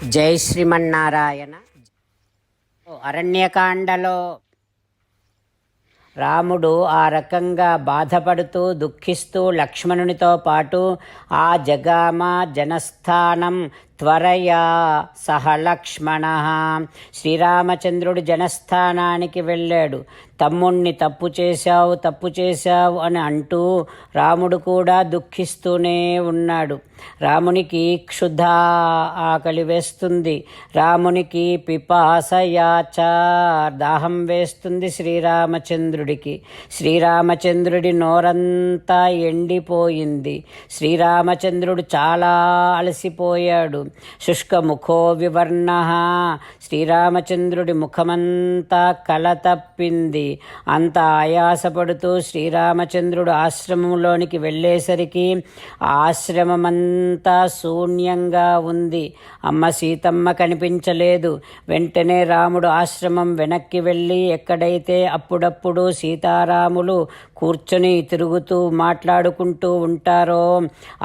జై శ్రీమన్నారాయణ. అరణ్యకాండలో రాముడు ఆ రకంగా బాధపడుతూ దుఃఖిస్తూ లక్ష్మణునితో పాటు ఆ జగామ జనస్థానం త్వరయా సహ లక్ష్మణ. శ్రీరామచంద్రుడు జనస్థానానికి వెళ్ళాడు. తమ్ముణ్ణి తప్పు చేశావు తప్పు చేశావు అని అంటూ రాముడు కూడా దుఃఖిస్తూనే ఉన్నాడు. రామునికి క్షుధ ఆకలి వేస్తుంది. రామునికి పిపాసయాచ దాహం వేస్తుంది శ్రీరామచంద్రుడికి. శ్రీరామచంద్రుడి నోరంతా ఎండిపోయింది. శ్రీరామచంద్రుడు చాలా అలసిపోయాడు. శుష్కముఖో వివర్ణ శ్రీరామచంద్రుడి ముఖమంతా కల తప్పింది. అంత ఆయాసపడుతూ శ్రీరామచంద్రుడు ఆశ్రమంలోనికి వెళ్ళేసరికి ఆశ్రమమంతా శూన్యంగా ఉంది. అమ్మ సీతమ్మ కనిపించలేదు. వెంటనే రాముడు ఆశ్రమం వెనక్కి వెళ్ళి ఎక్కడైతే అప్పుడప్పుడు సీతారాములు కూర్చొని తిరుగుతూ మాట్లాడుకుంటూ ఉంటారో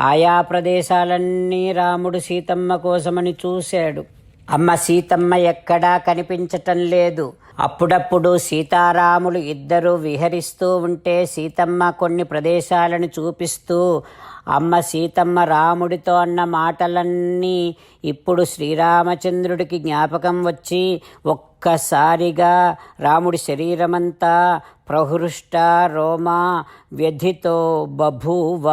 ఆయా ప్రదేశాలన్నీ రాముడు సీతమ్మ కోసమని చూశాడు. అమ్మ సీతమ్మ ఎక్కడా కనిపించటం లేదు. అప్పుడప్పుడు సీతారాములు ఇద్దరు విహరిస్తూ ఉంటే సీతమ్మ కొన్ని ప్రదేశాలను చూపిస్తూ అమ్మ సీతమ్మ రాముడితో అన్న మాటలన్నీ ఇప్పుడు శ్రీరామచంద్రుడికి జ్ఞాపకం వచ్చి ఒక్కసారిగా రాముడి శరీరమంతా ప్రహృష్ట రోమా వ్యధితో బభూవ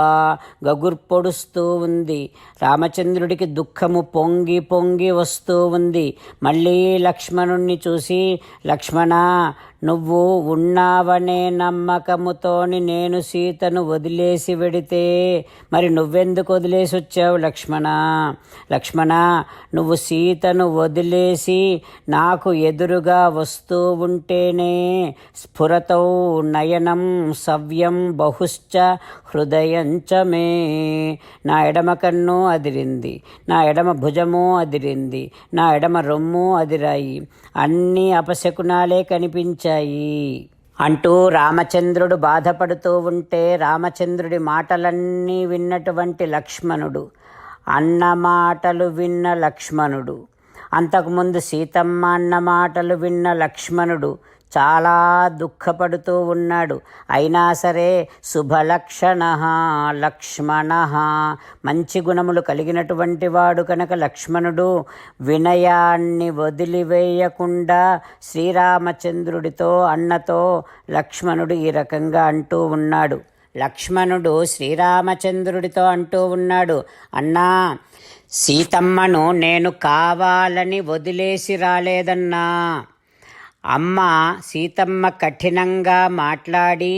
గగుర్పొడుస్తూ ఉంది. రామచంద్రుడికి దుఃఖము పొంగి పొంగి వస్తూ ఉంది. మళ్ళీ లక్ష్మణుణ్ణి చూసి లక్ష్మణ నువ్వు ఉన్నావనే నమ్మకముతోని నేను సీతను వదిలేసి వెడితే మరి నువ్వెందుకు వదిలేసి వచ్చావు లక్ష్మణ? లక్ష్మణ నువ్వు సీతను వదిలేసి నాకు ఎదురుగా వస్తూ ఉంటేనే స్ఫురతో నయనం సవ్యం బహుశ్చ హృదయంచ మే. నా ఎడమ కన్ను అదిరింది నా ఎడమ భుజము అదిరింది నా ఎడమ రొమ్ము అదిరాయి అన్ని అపశకునాలే కనిపించాయి. అంటూ రామచంద్రుడు బాధపడుతూ ఉంటే రామచంద్రుడి మాటలన్నీ విన్నటువంటి లక్ష్మణుడు అన్న మాటలు విన్న లక్ష్మణుడు. అంతకుముందు సీతమ్మ అన్న మాటలు విన్న లక్ష్మణుడు చాలా దుఃఖపడుతూ ఉన్నాడు. అయినా సరే శుభలక్షణ లక్ష్మణ. మంచి గుణములు కలిగినటువంటి వాడు కనుక లక్ష్మణుడు. వినయాన్ని వదిలివేయకుండా శ్రీరామచంద్రుడితో అన్నతో లక్ష్మణుడు ఈ రకంగా అంటూ ఉన్నాడు. లక్ష్మణుడు శ్రీరామచంద్రుడితో అంటూ ఉన్నాడు. అన్నా సీతమ్మను నేను కావాలని వదిలేసి రాలేదన్నా. అమ్మ సీతమ్మ కఠినంగా మాట్లాడి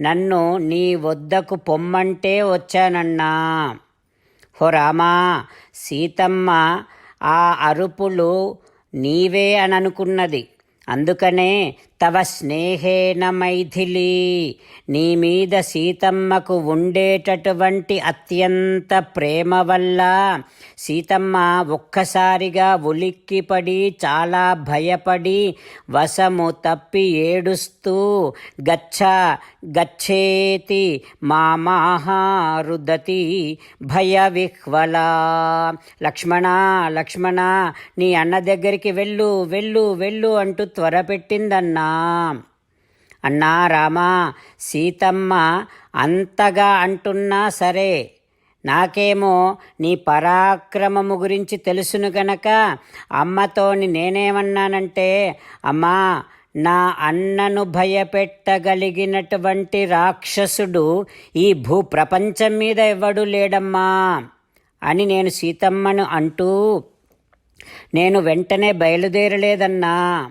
నన్ను నీ వద్దకు పొమ్మంటే వచ్చానన్నా. హో రామా సీతమ్మ ఆ అరుపులు నీవే అని అనుకున్నది అందుకనే తవ స్నేహేన మైథిలి. నీ మీద సీతమ్మకు ఉండేటటువంటి అత్యంత ప్రేమ వల్ల సీతమ్మ ఒక్కసారిగా ఉలిక్కిపడి చాలా భయపడి వశము తప్పి ఏడుస్తూ గచ్చ గచ్చేతి మామాహారుదతి భయవిహ్వలా లక్ష్మణ లక్ష్మణ నీ అన్న దగ్గరికి వెళ్ళు వెళ్ళు వెళ్ళు అంటూ త్వరపెట్టిందన్నా. అన్నా రామా సీతమ్మ అంతగా అంటున్నా సరే. నాకేమో నీ పరాక్రమము గురించి తెలుసును గనక అమ్మతోని నేనేమన్నానంటే అమ్మా నా అన్నను భయపెట్టగలిగినటువంటి రాక్షసుడు ఈ భూ ప్రపంచం మీద ఎవడు లేడమ్మా అని నేను సీతమ్మను అంటూ నేను వెంటనే బయలుదేరలేదన్నా.